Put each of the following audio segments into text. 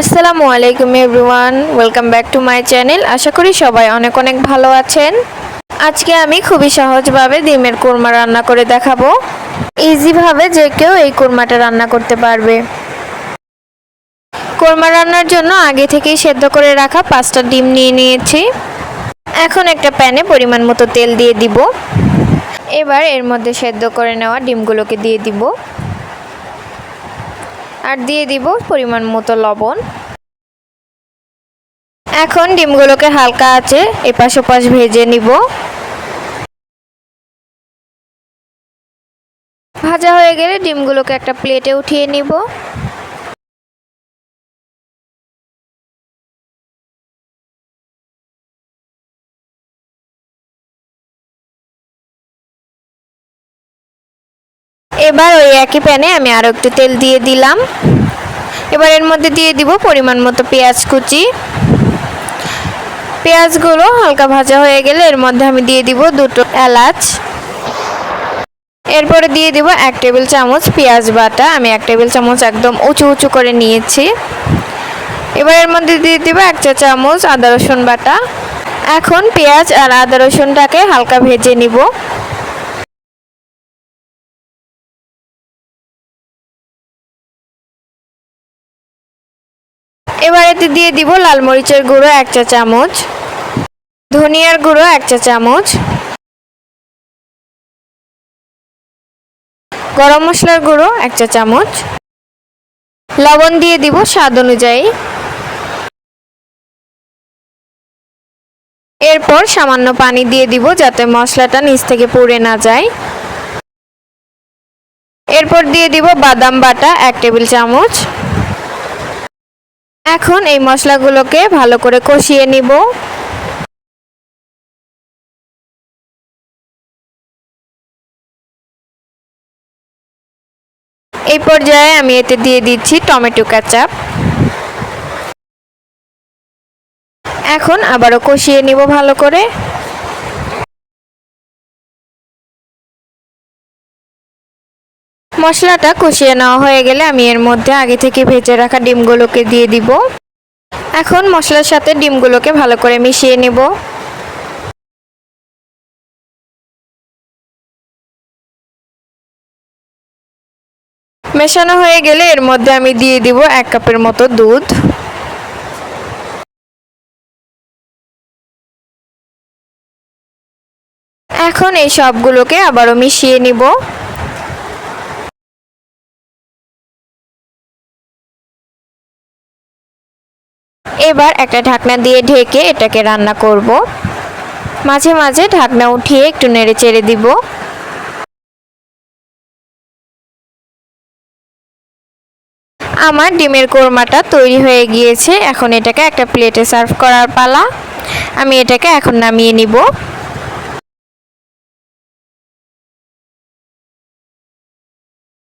আসসালামু আলাইকুম everyone, welcome back to my channel. আশা করি সবাই অনেক অনেক ভালো আছেন। আজকে আমি খুবই সহজভাবে ডিমের কোরমা রান্না করে দেখাবো। ইজিভাবে যে কেউ এই কোরমাটা রান্না করতে পারবে। কোরমা রান্নার জন্য আগে থেকেই সেদ্ধ করে রাখা পাঁচটা ডিম নিয়ে নিয়েছি। এখন একটা প্যানে পরিমাণ মতো তেল দিয়ে দিব। এবার এর মধ্যে সেদ্ধ করে নেওয়া ডিমগুলোকে দিয়ে দিব। আর দিয়ে দিব পরিমাণ মতো লবণ। এখন ডিমগুলোকে হালকা আছে এপাশ ওপাশ ভেজে নিব। ভাজা হয়ে গেলে ডিমগুলোকে একটা প্লেটে উঠিয়ে নিব। এবার ওই একই প্যানে আমি আরও একটু তেল দিয়ে দিলাম। এবার এর মধ্যে দিয়ে দিব পরিমাণ মতো পেঁয়াজ কুচি। পেঁয়াজগুলো হালকা ভাজা হয়ে গেলে এর মধ্যে আমি দিয়ে দিব দুটো এলাচ। এরপরে দিয়ে দিব এক টেবিল চামচ পেঁয়াজ বাটা। আমি এক টেবিল চামচ একদম উঁচু উঁচু করে নিয়েছি। এবার এর মধ্যে দিয়ে দিব এক চা চামচ আদা রসুন বাটা। এখন পেঁয়াজ আর আদা রসুনটাকে হালকা ভেজে নিব। এবার এতে দিয়ে দিব লাল মরিচের গুঁড়ো এক চা চামচ, ধনিয়ার গুঁড়ো এক চা চামচ, গরম মশলার গুঁড়ো এক চা চামচ, লবণ দিয়ে দিব স্বাদ অনুযায়ী। এরপর সামান্য পানি দিয়ে দিব যাতে মশলাটা নিচ থেকে পুড়ে না যায়। এরপর দিয়ে দিব বাদাম বাটা এক টেবিল চামচ এখন এই মশলাগুলোকে ভালো করে কষিয়ে নিব। এই পর্যায়ে আমি এতে দিয়ে দিচ্ছি টমেটো কাচাপ। এখন আবারও কষিয়ে নিব ভালো করে। মশলাটা কষিয়ে নেওয়া হয়ে গেলে আমি এর মধ্যে আগে থেকে ভেজে রাখা ডিমগুলোকে দিয়ে দিব। এখন মশলার সাথে ডিমগুলোকে ভালো করে মিশিয়ে নেব। মেশানো হয়ে গেলে এর মধ্যে আমি দিয়ে দিব এক কাপের মতো দুধ। এখন এই সবগুলোকে আবারও মিশিয়ে নিব। এবার একটা ঢাকনা দিয়ে ঢেকে এটাকে রান্না করব। মাঝে মাঝে ঢাকনা উঠিয়ে একটু নেড়ে চেড়ে দিব। আমার ডিমের কোরমাটা তৈরি হয়ে গিয়েছে। এখন এটাকে একটা প্লেটে সার্ভ করার পালা। আমি এটাকে এখন নামিয়ে নিব।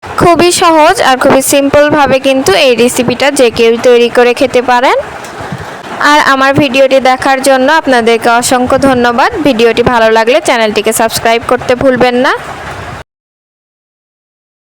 খুবই সহজ আর খুবই সিম্পলভাবে কিন্তু এই রেসিপিটা যে কেউ তৈরি করে খেতে পারেন। আর আমার ভিডিওটি দেখার জন্য আপনাদেরকে অসংখ্য ধন্যবাদ। ভিডিওটি ভালো লাগলে চ্যানেলটিকে সাবস্ক্রাইব করতে ভুলবেন না।